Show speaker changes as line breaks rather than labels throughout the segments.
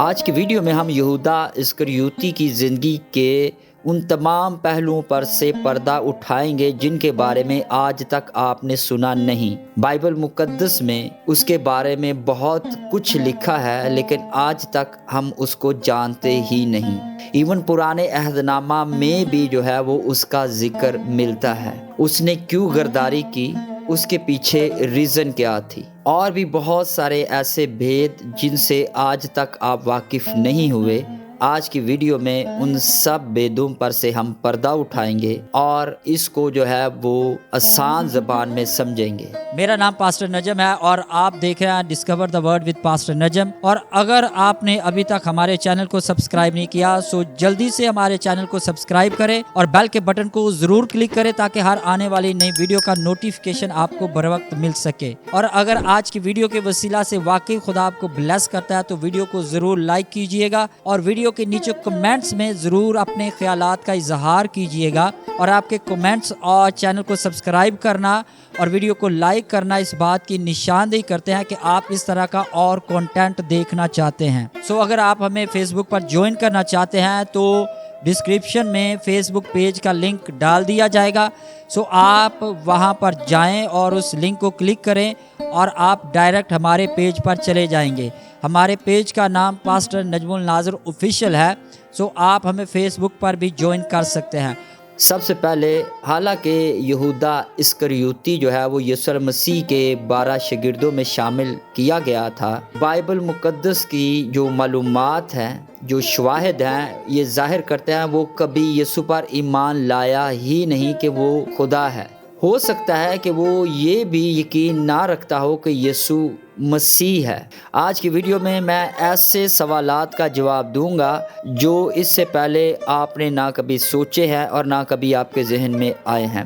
آج کی ویڈیو میں ہم یہودا اسکریوتی کی زندگی کے ان تمام پہلوؤں پر سے پردہ اٹھائیں گے جن کے بارے میں آج تک آپ نے سنا نہیں۔ بائبل مقدس میں اس کے بارے میں بہت کچھ لکھا ہے، لیکن آج تک ہم اس کو جانتے ہی نہیں۔ ایون پرانے عہد نامہ میں بھی جو ہے وہ اس کا ذکر ملتا ہے۔ اس نے کیوں غرداری کی؟ اس کے پیچھے ریزن کیا تھی۔ اور بھی بہت سارے ایسے بھید جن سے آج تک آپ واقف نہیں ہوئے۔ آج کی ویڈیو میں ان سب بیدوں پر سے ہم پردہ اٹھائیں گے اور اس کو جو ہے وہ آسان زبان میں سمجھیں گے۔
میرا نام پاسٹر نجم ہے اور آپ دیکھ رہے ہیں discover the word with pastor Najm. اور اگر آپ نے ابھی تک ہمارے چینل کو سبسکرائب نہیں کیا، سو جلدی سے ہمارے چینل کو سبسکرائب کریں اور بیل کے بٹن کو ضرور کلک کریں تاکہ ہر آنے والی نئی ویڈیو کا نوٹیفکیشن آپ کو بر وقت مل سکے۔ اور اگر آج کی ویڈیو کے وسیلہ سے واقعی خدا آپ کو بلیس کرتا ہے، تو ویڈیو کو ضرور لائک کیجیے گا اور ویڈیو ویڈیو کے نیچے کمنٹس میں ضرور اپنے خیالات کا اظہار کیجیے گا اور آپ کے کمنٹس اور چینل کو سبسکرائب کرنا اور ویڈیو کو لائک کرنا اس بات کی نشاندہی کرتے ہیں کہ آپ اس طرح کا اور کانٹینٹ دیکھنا چاہتے ہیں۔ سو so اگر آپ ہمیں فیس بک پر جوائن کرنا چاہتے ہیں تو ڈسکرپشن میں فیس بک پیج کا لنک ڈال دیا جائے گا۔ سو so آپ وہاں پر جائیں اور اس لنک کو کلک کریں اور آپ ڈائریکٹ ہمارے پیج پر چلے جائیں گے۔ ہمارے پیج کا نام پاسٹر نجم الناظر آفیشیل ہے۔ سو آپ ہمیں فیس بک پر بھی جوائن کر سکتے ہیں۔
سب سے پہلے، حالانکہ یہودا اسکریوتی جو ہے، وہ یسر مسیح کے بارہ شگردوں میں شامل کیا گیا تھا۔ بائبل مقدس کی جو معلومات ہیں، جو شواہد ہیں، یہ ظاہر کرتے ہیں، وہ کبھی یسو پر ایمان لایا ہی نہیں کہ وہ خدا ہے۔ ہو سکتا ہے کہ وہ یہ بھی یقین نہ رکھتا ہو کہ یسو مسیح ہے۔ آج کی ویڈیو میں میں ایسے سوالات کا جواب دوں گا جو اس سے پہلے آپ نے نہ کبھی سوچے ہیں اور نہ کبھی آپ کے ذہن میں آئے ہیں۔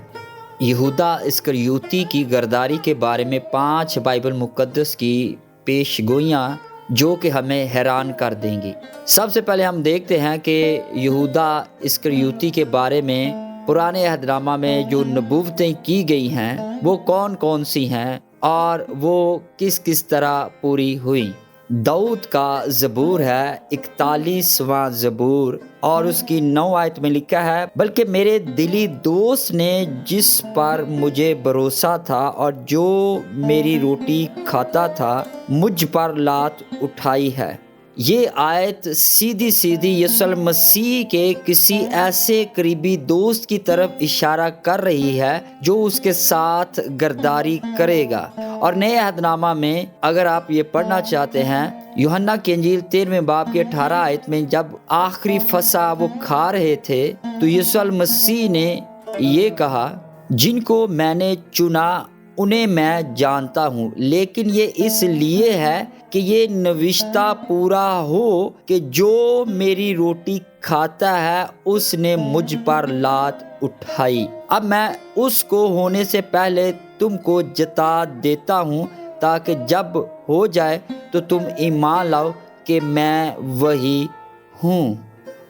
یہودا اسکریوتی کی گرداری کے بارے میں پانچ بائبل مقدس کی پیش گوئیاں جو کہ ہمیں حیران کر دیں گی۔ سب سے پہلے ہم دیکھتے ہیں کہ یہودا اسکریوتی کے بارے میں پرانے عہد نامہ میں جو نبوتیں کی گئی ہیں، وہ کون کون سی ہیں اور وہ کس کس طرح پوری ہوئی دعوت کا زبور ہے، اکتالیسواں زبور اور اس کی نو آیت میں لکھا ہے، بلکہ میرے دلی دوست نے جس پر مجھے بھروسہ تھا اور جو میری روٹی کھاتا تھا، مجھ پر لات اٹھائی ہے۔ یہ آیت سیدھی سیدھی یسل مسیح کے کسی ایسے قریبی دوست کی طرف اشارہ کر رہی ہے جو اس کے ساتھ گرداری کرے گا۔ اور نئے عہد نامہ میں اگر آپ یہ پڑھنا چاہتے ہیں یوہنا کی انجیل تیرویں باپ کے اٹھارہ آیت میں جب آخری فسا وہ کھا رہے تھے، تو یسل مسیح نے یہ کہا، جن کو میں نے چنا انہیں میں جانتا ہوں۔ لیکن یہ اس لیے ہے کہ یہ نوشتہ پورا ہو کہ جو میری روٹی کھاتا ہے، اس نے مجھ پر لات اٹھائی۔ اب میں اس کو ہونے سے پہلے تم کو جتا دیتا ہوں تاکہ جب ہو جائے تو تم ایمان لاؤ کہ میں وہی ہوں۔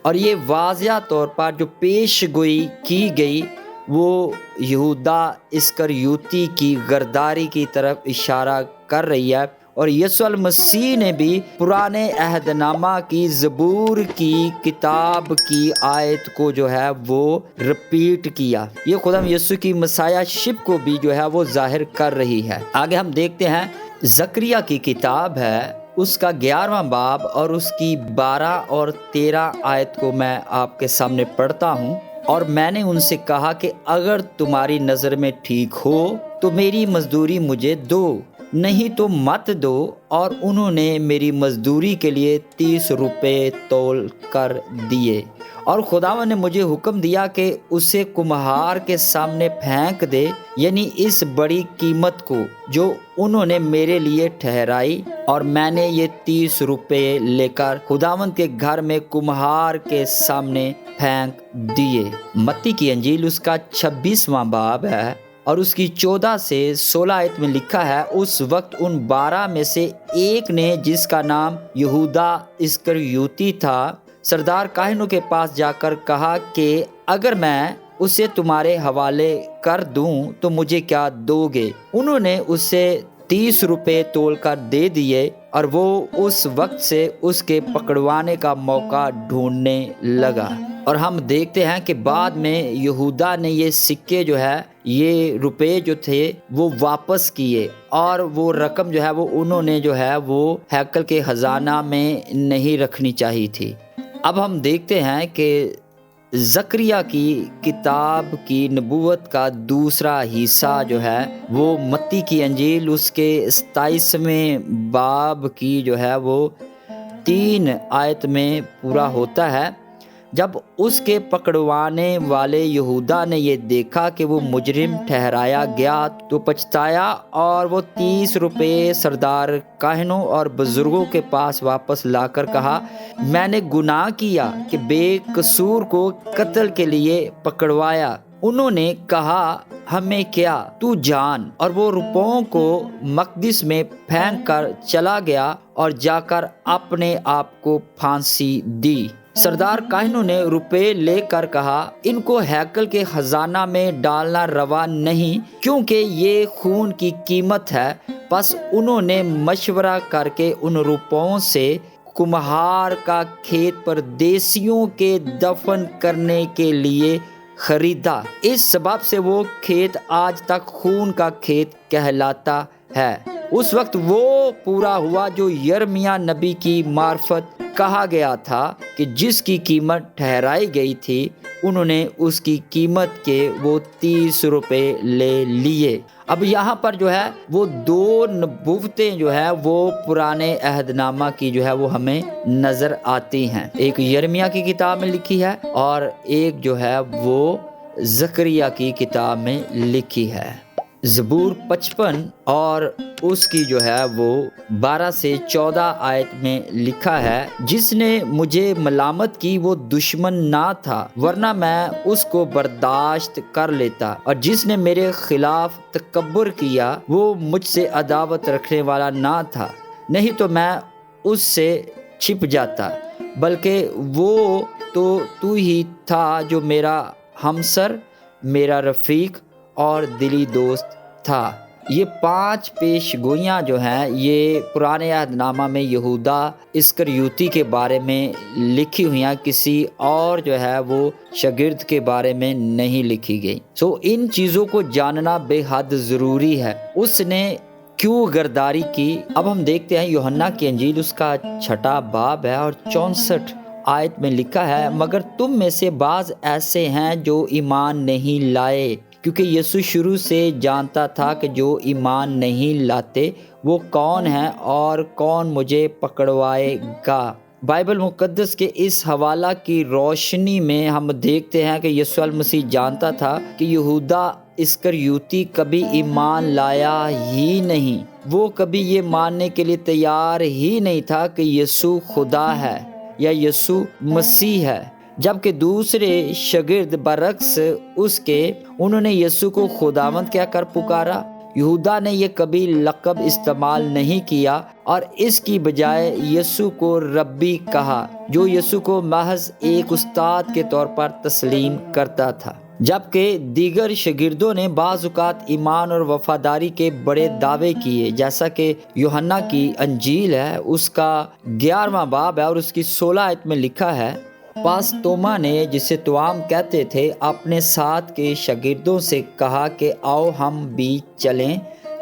اور یہ واضح طور پر جو پیش گوئی کی گئی وہ یہودا اسکریوتی کی غرداری کی طرف اشارہ کر رہی ہے اور یسو المسیح نے بھی پرانے عہد نامہ کی زبور کی کتاب کی آیت کو جو ہے وہ رپیٹ کیا۔ یہ خدم یسو کی مسایہ شپ کو بھی جو ہے وہ ظاہر کر رہی ہے۔ آگے ہم دیکھتے ہیں، زکریہ کی کتاب ہے، اس کا گیارہواں باب اور اس کی بارہ اور تیرہ آیت کو میں آپ کے سامنے پڑھتا ہوں۔ اور میں نے ان سے کہا کہ اگر تمہاری نظر میں ٹھیک ہو تو میری مزدوری مجھے دو، نہیں تو مت دو۔ اور انہوں نے میری مزدوری کے لیے تیس روپے تول کر دیے۔ اور خداون نے مجھے حکم دیا کہ اسے کمہار کے سامنے پھینک دے یعنی اس بڑی قیمت کو جو انہوں نے میرے لیے ٹھہرائی اور میں نے یہ تیس روپے لے کر خداون کے گھر میں کمہار کے سامنے پھینک دیے۔ متی کی انجیل اس کا چھبیسواں باب ہے اور اس کی چودہ سے سولہ آیت میں لکھا ہے، اس وقت ان بارہ میں سے ایک نے جس کا نام یہودا اسکریوتی تھا سردار کاہنوں کے پاس جا کر کہا کہ اگر میں اسے تمہارے حوالے کر دوں تو مجھے کیا دو گے؟ انہوں نے اسے تیس روپے تول کر دے دیے اور وہ اس وقت سے اس کے پکڑوانے کا موقع ڈھونڈنے لگا۔ اور ہم دیکھتے ہیں کہ بعد میں یہودا نے یہ سکے جو ہے، یہ روپے جو تھے، وہ واپس کیے اور وہ رقم جو ہے، وہ انہوں نے جو ہے، وہ ہیکل کے خزانہ میں نہیں رکھنی چاہیے تھی۔ اب ہم دیکھتے ہیں کہ زکریہ کی کتاب کی نبوت کا دوسرا حصہ جو ہے وہ متی کی انجیل، اس کے ستائیسویں باب کی جو ہے وہ تین آیت میں پورا ہوتا ہے۔ جب اس کے پکڑوانے والے یہودا نے یہ دیکھا کہ وہ مجرم ٹھہرایا گیا تو پچھتایا اور وہ تیس روپے سردار کاہنوں اور بزرگوں کے پاس واپس لا کر کہا، میں نے گناہ کیا کہ بے قصور کو قتل کے لیے پکڑوایا۔ انہوں نے کہا، ہمیں کیا؟ تو جان۔ اور وہ روپوں کو مقدس میں پھینک کر چلا گیا اور جا کر اپنے آپ کو پھانسی دی۔ سردار کاہنوں نے روپے لے کر کہا، ان کو ہیکل کے خزانہ میں ڈالنا روا نہیں، کیونکہ یہ خون کی قیمت ہے۔ بس انہوں نے مشورہ کر کے ان روپوں سے کمہار کا کھیت پر دیسیوں کے دفن کرنے کے لیے خریدا۔ اس سبب سے وہ کھیت آج تک خون کا کھیت کہلاتا ہے۔ اس وقت وہ پورا ہوا جو یرمیا نبی کی معرفت کہا گیا تھا کہ جس کی قیمت ٹھہرائی گئی تھی، انہوں نے اس کی قیمت کے وہ تیس روپے لے لیے۔ اب یہاں پر جو ہے، وہ دو نبوتیں جو ہے وہ پرانے عہد نامہ کی جو ہے، وہ ہمیں نظر آتی ہیں۔ ایک یرمیا کی کتاب میں لکھی ہے اور ایک جو ہے، وہ زکریہ کی کتاب میں لکھی ہے۔ زبور پچپن اور اس کی جو ہے وہ بارہ سے چودہ آیت میں لکھا ہے، جس نے مجھے ملامت کی وہ دشمن نہ تھا، ورنہ میں اس کو برداشت کر لیتا اور جس نے میرے خلاف تکبر کیا وہ مجھ سے عداوت رکھنے والا نہ تھا۔ نہیں تو میں اس سے چھپ جاتا، بلکہ وہ تو تو ہی تھا جو میرا ہمسر، میرا رفیق اور دلی دوست تھا۔ یہ پانچ پیش گوئیاں جو ہیں یہ پرانے عہد نامہ میں یہودا اسکر یوتی کے بارے میں لکھی ہوئی ہیں کسی اور جو ہے وہ شگرد کے بارے میں نہیں لکھی گئی۔ سو so, ان چیزوں کو جاننا بے حد ضروری ہے۔ اس نے کیوں گرداری کی؟ اب ہم دیکھتے ہیں یوہنا کی انجیل اس کا چھٹا باب ہے اور چونسٹھ آیت میں لکھا ہے مگر تم میں سے بعض ایسے ہیں جو ایمان نہیں لائے۔ کیونکہ یسو شروع سے جانتا تھا کہ جو ایمان نہیں لاتے، وہ کون ہیں اور کون مجھے پکڑوائے گا؟ بائبل مقدس کے اس حوالہ کی روشنی میں ہم دیکھتے ہیں کہ یسو المسیح جانتا تھا کہ یہودا اسکر یوتی کبھی ایمان لایا ہی نہیں۔ وہ کبھی یہ ماننے کے لیے تیار ہی نہیں تھا کہ یسو خدا ہے یا یسو مسیح ہے۔ جبکہ دوسرے شگرد برعکس اس کے انہوں نے یسو کو خداوند کیا کر پکارا۔ یہودا نے یہ کبھی لقب استعمال نہیں کیا اور اس کی بجائے یسو کو ربی کہا، جو یسو کو محض ایک استاد کے طور پر تسلیم کرتا تھا۔ جبکہ دیگر شگردوں نے بعض اوقات ایمان اور وفاداری کے بڑے دعوے کیے، جیسا کہ یوہنا کی انجیل ہے، اس کا گیارہواں باب ہے اور اس کی سولہ آیت میں لکھا ہے۔ پاس توما نے جسے توام کہتے تھے، اپنے ساتھ کے شاگردوں سے کہا کہ آؤ ہم بھی چلیں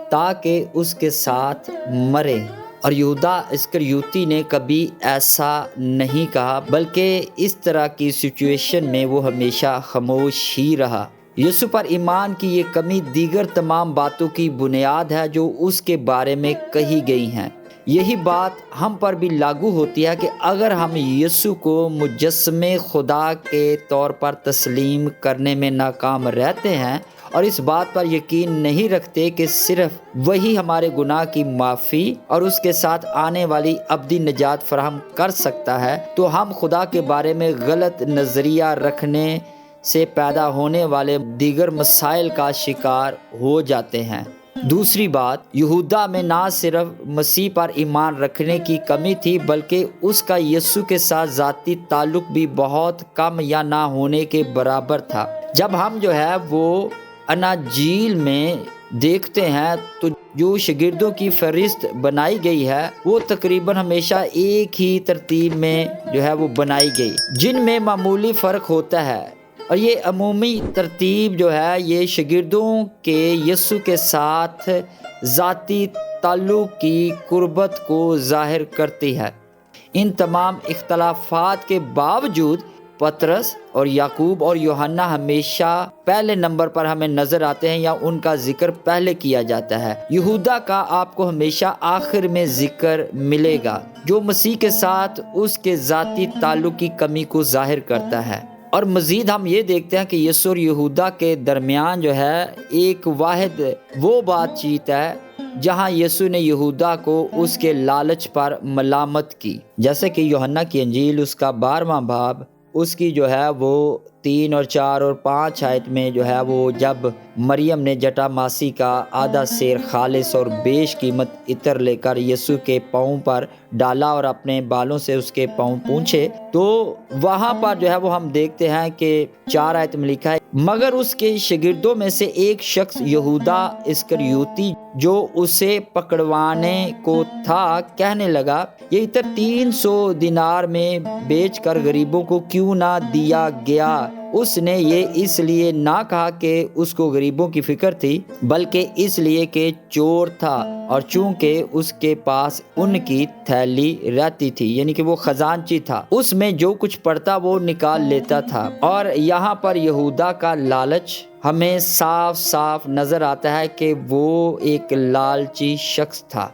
تاکہ اس کے ساتھ مرے اور یہودا اسکر یوتی نے کبھی ایسا نہیں کہا، بلکہ اس طرح کی سچویشن میں وہ ہمیشہ خاموش ہی رہا۔ یسو پر ایمان کی یہ کمی دیگر تمام باتوں کی بنیاد ہے جو اس کے بارے میں کہی گئی ہیں۔ یہی بات ہم پر بھی لاگو ہوتی ہے کہ اگر ہم یسو کو مجسم خدا کے طور پر تسلیم کرنے میں ناکام رہتے ہیں اور اس بات پر یقین نہیں رکھتے کہ صرف وہی ہمارے گناہ کی معافی اور اس کے ساتھ آنے والی ابدی نجات فراہم کر سکتا ہے، تو ہم خدا کے بارے میں غلط نظریہ رکھنے سے پیدا ہونے والے دیگر مسائل کا شکار ہو جاتے ہیں۔ دوسری بات، یہودا میں نہ صرف مسیح پر ایمان رکھنے کی کمی تھی، بلکہ اس کا یسو کے ساتھ ذاتی تعلق بھی بہت کم یا نہ ہونے کے برابر تھا۔ جب ہم جو ہے وہ اناجیل میں دیکھتے ہیں، تو جو شاگردوں کی فہرست بنائی گئی ہے، وہ تقریباً ہمیشہ ایک ہی ترتیب میں جو ہے وہ بنائی گئی، جن میں معمولی فرق ہوتا ہے۔ اور یہ عمومی ترتیب جو ہے، یہ شاگردوں کے یسو کے ساتھ ذاتی تعلق کی قربت کو ظاہر کرتی ہے۔ ان تمام اختلافات کے باوجود پترس اور یعقوب اور یوحنا ہمیشہ پہلے نمبر پر ہمیں نظر آتے ہیں یا ان کا ذکر پہلے کیا جاتا ہے۔ یہودا کا آپ کو ہمیشہ آخر میں ذکر ملے گا، جو مسیح کے ساتھ اس کے ذاتی تعلق کی کمی کو ظاہر کرتا ہے۔ اور مزید ہم یہ دیکھتے ہیں کہ یسو اور یہودا کے درمیان جو ہے، ایک واحد وہ بات چیت ہے جہاں یسو نے یہودا کو اس کے لالچ پر ملامت کی۔ جیسے کہ یوہنا کی انجیل اس کا بارہواں باب، اس کی جو ہے وہ تین اور چار اور پانچ آیت میں جو ہے وہ جب مریم نے جٹا ماسی کا آدھا سیر خالص اور بیش قیمت عطر لے کر یسو کے پاؤں پر ڈالا اور اپنے بالوں سے اس کے پاؤں پونچھے، تو وہاں پر جو ہے وہ ہم دیکھتے ہیں کہ چار آیت میں لکھا ہے مگر اس کے شاگردوں میں سے ایک شخص یہودا اسکریوتی جو اسے پکڑوانے کو تھا، کہنے لگا، یہ تین سو دینار میں بیچ کر غریبوں کو کیوں نہ دیا گیا؟ اس نے یہ اس لیے نہ کہا کہ اس کو غریبوں کی فکر تھی، بلکہ اس لیے کہ چور تھا اور چونکہ اس کے پاس ان کی تھیلی رہتی تھی یعنی کہ وہ خزانچی تھا۔ اس میں جو کچھ پڑتا وہ نکال لیتا تھا۔ اور یہاں پر یہودا کا لالچ ہمیں صاف صاف نظر آتا ہے کہ وہ ایک لالچی شخص تھا۔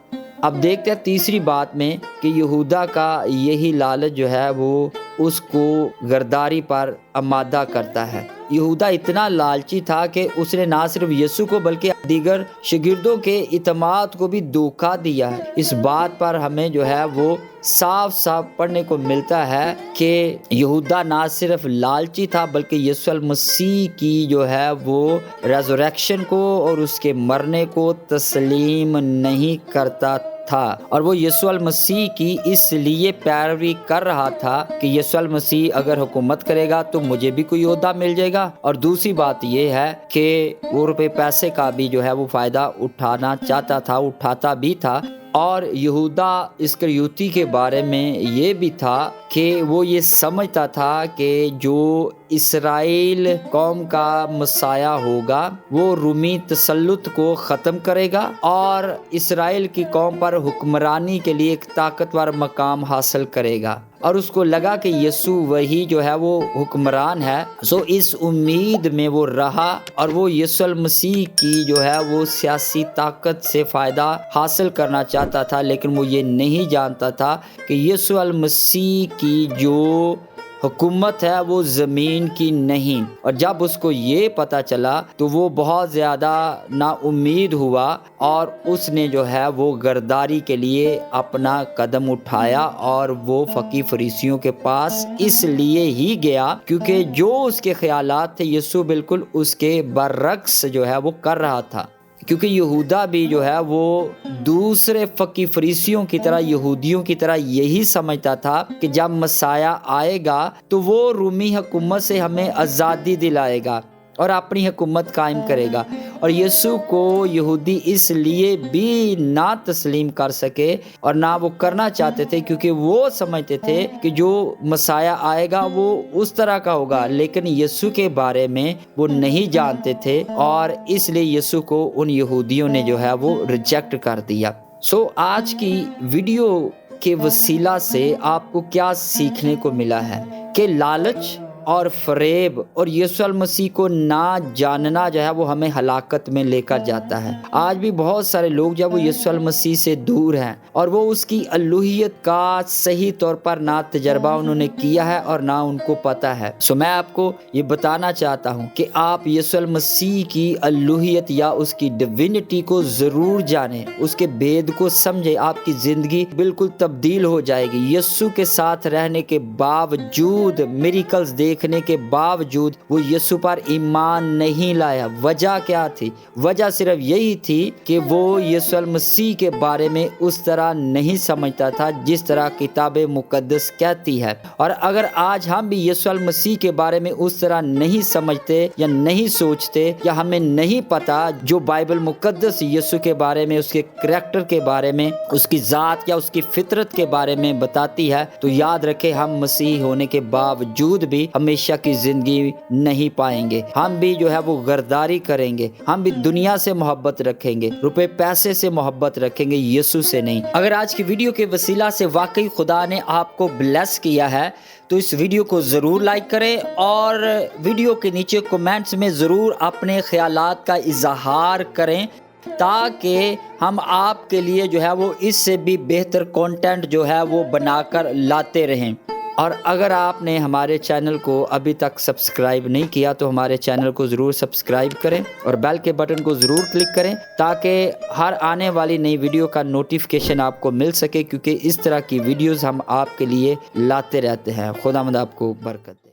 اب دیکھتے ہیں تیسری بات میں کہ یہودا کا یہی لالچ جو ہے وہ اس کو غرداری پر آمادہ کرتا ہے۔ یہودا اتنا لالچی تھا کہ اس نے نہ صرف یسو کو بلکہ دیگر شاگردوں کے اعتماد کو بھی دھوکا دیا ہے۔ اس بات پر ہمیں جو ہے وہ صاف صاف پڑھنے کو ملتا ہے کہ یہودا نہ صرف لالچی تھا بلکہ یسو المسیح کی جو ہے وہ ریزوریکشن کو اور اس کے مرنے کو تسلیم نہیں کرتا تھا اور وہ یسوع المسیح کی اس لیے پیروی کر رہا تھا کہ یسو المسیح اگر حکومت کرے گا تو مجھے بھی کوئی عہدہ مل جائے گا۔ اور دوسری بات یہ ہے کہ وہ روپے پیسے کا بھی جو ہے وہ فائدہ اٹھانا چاہتا تھا، اٹھاتا بھی تھا۔ اور یہودا اسکریوتی کے بارے میں یہ بھی تھا کہ وہ یہ سمجھتا تھا کہ جو اسرائیل قوم کا مسایہ ہوگا، وہ رومی تسلط کو ختم کرے گا اور اسرائیل کی قوم پر حکمرانی کے لیے ایک طاقتور مقام حاصل کرے گا۔ اور اس کو لگا کہ یسو وہی جو ہے وہ حکمران ہے۔ سو اس امید میں وہ رہا اور وہ یسو المسیح کی جو ہے وہ سیاسی طاقت سے فائدہ حاصل کرنا چاہتا تھا، لیکن وہ یہ نہیں جانتا تھا کہ یسو المسیح کی جو حکومت ہے وہ زمین کی نہیں۔ اور جب اس کو یہ پتا چلا تو وہ بہت زیادہ نا امید ہوا اور اس نے جو ہے وہ گرداری کے لیے اپنا قدم اٹھایا اور وہ فقی فریسیوں کے پاس اس لیے ہی گیا کیونکہ جو اس کے خیالات تھے یسو بالکل اس کے برعکس جو ہے وہ کر رہا تھا۔ کیونکہ یہودا بھی جو ہے وہ دوسرے فقی فریسیوں کی طرح، یہودیوں کی طرح یہی سمجھتا تھا کہ جب مسایہ آئے گا تو وہ رومی حکومت سے ہمیں آزادی دلائے گا۔ اور اپنی حکومت قائم کرے گا۔ اور یسو کو یہودی اس لیے بھی نہ تسلیم کر سکے اور نہ وہ کرنا چاہتے تھے، کیونکہ وہ سمجھتے تھے کہ جو مسایہ آئے گا وہ اس طرح کا ہوگا۔ لیکن یسو کے بارے میں وہ نہیں جانتے تھے اور اس لیے یسو کو ان یہودیوں نے جو ہے وہ ریجیکٹ کر دیا۔ سو آج کی ویڈیو کے وسیلہ سے آپ کو کیا سیکھنے کو ملا ہے؟ کہ لالچ اور فریب اور یسو المسیح کو نہ جاننا جو ہے وہ ہمیں ہلاکت میں لے کر جاتا ہے۔ آج بھی بہت سارے لوگ جب وہ یسو المسیح سے دور ہیں اور وہ اس کی الوحیت کا صحیح طور پر نہ تجربہ انہوں نے کیا ہے اور نہ ان کو پتہ ہے۔ سو میں آپ کو یہ بتانا چاہتا ہوں کہ آپ یسو المسیح کی الوحیت یا اس کی ڈیوینٹی کو ضرور جانیں، اس کے بید کو سمجھیں، آپ کی زندگی بالکل تبدیل ہو جائے گی۔ یسو کے ساتھ رہنے کے باوجود میریکلز دیکھ دیکھنے کے باوجود وہ یسو پر ایمان نہیں لایا۔ وجہ کیا تھی؟ وجہ صرف یہی تھی کہ وہ یسو المسیح کے بارے میں اس طرح نہیں سمجھتا تھا جس طرح کتاب مقدس کہتی ہے۔ اور اگر آج ہم بھی یسو المسیح کے بارے میں اس طرح نہیں سمجھتے یا نہیں سوچتے یا ہمیں نہیں پتا جو بائبل مقدس یسو کے بارے میں، اس کے کریکٹر کے بارے میں، اس کی ذات یا اس کی فطرت کے بارے میں بتاتی ہے، تو یاد رکھے ہم مسیح ہونے کے باوجود بھی ہم ہمیشہ کی زندگی نہیں پائیں گے۔ ہم بھی جو ہے وہ غرداری کریں گے۔ ہم بھی دنیا سے محبت رکھیں گے۔ روپے پیسے سے محبت رکھیں گے یسو سے نہیں۔ اگر آج کی ویڈیو کے وسیلہ سے واقعی خدا نے آپ کو بلیس کیا ہے، تو اس ویڈیو کو ضرور لائک کریں اور ویڈیو کے نیچے کومنٹس میں ضرور اپنے خیالات کا اظہار کریں تاکہ ہم آپ کے لیے جو ہے وہ اس سے بھی بہتر کانٹینٹ جو ہے وہ بنا کر لاتے رہیں۔ اور اگر آپ نے ہمارے چینل کو ابھی تک سبسکرائب نہیں کیا تو ہمارے چینل کو ضرور سبسکرائب کریں اور بیل کے بٹن کو ضرور کلک کریں تاکہ ہر آنے والی نئی ویڈیو کا نوٹیفکیشن آپ کو مل سکے کیونکہ اس طرح کی ویڈیوز ہم آپ کے لیے لاتے رہتے ہیں۔ خدا مند آپ کو برکت